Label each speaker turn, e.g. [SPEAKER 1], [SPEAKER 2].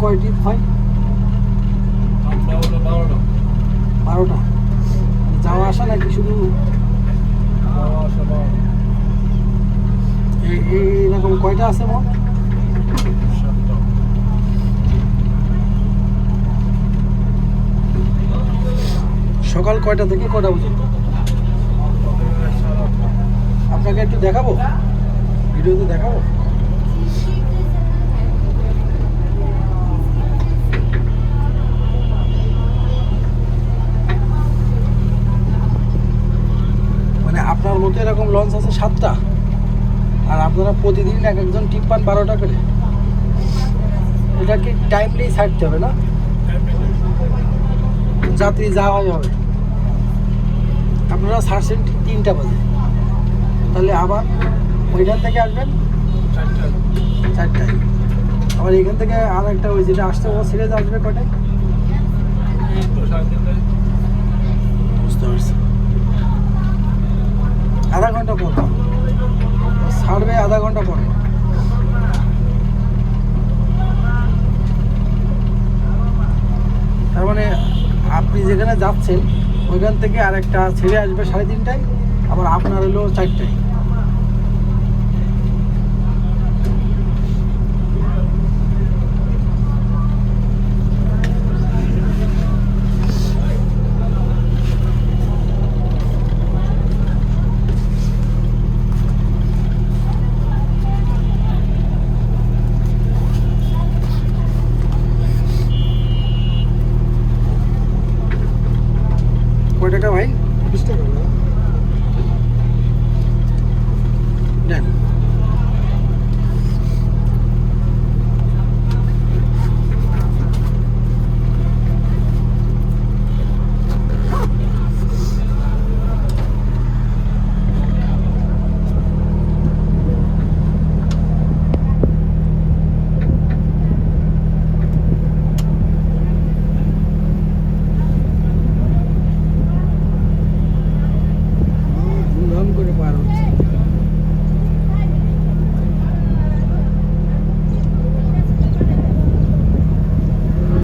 [SPEAKER 1] কয় ট্রিপ হয়?
[SPEAKER 2] বারোটা।
[SPEAKER 1] মানে যাওয়া আসা নাকি শুধু? এরকম কয়টা আছে মোট সকাল কয়টা থেকে কয়টা পর্যন্ত আপনাকে একটু দেখাবো? ভিডিওতে দেখাবো? আপনার মতো এরকম লঞ্চ আছে সাতটা। আর আপনারা প্রতিদিন এক একজন টিপ পান বারোটা করে। এটাকে টাইমলি ছাড়তে হবে না? যাত্রী যাওয়া হবে। আপনারা ছাড়ছেন ঠিক তিনটা বাজে। তাহলে আবার ওইখান থেকে আসবেন?
[SPEAKER 2] চারটা
[SPEAKER 1] চারটায়। আবার এখান থেকে আর একটা ওই যেটা আসতে ও সিরিজ আসবে কটায়
[SPEAKER 2] এই তো সাড়ে তিনটায়
[SPEAKER 1] বুঝতে পারছি আধা ঘণ্টা পর ছাড়বে আধা ঘণ্টা পর তার মানে আপনি যেখানে যাচ্ছেন, ওইখান থেকে আরেকটা ছেড়ে আসবে সাড়ে তিনটায়, আবার আপনার হলো চারটায়। টাকা ভাই?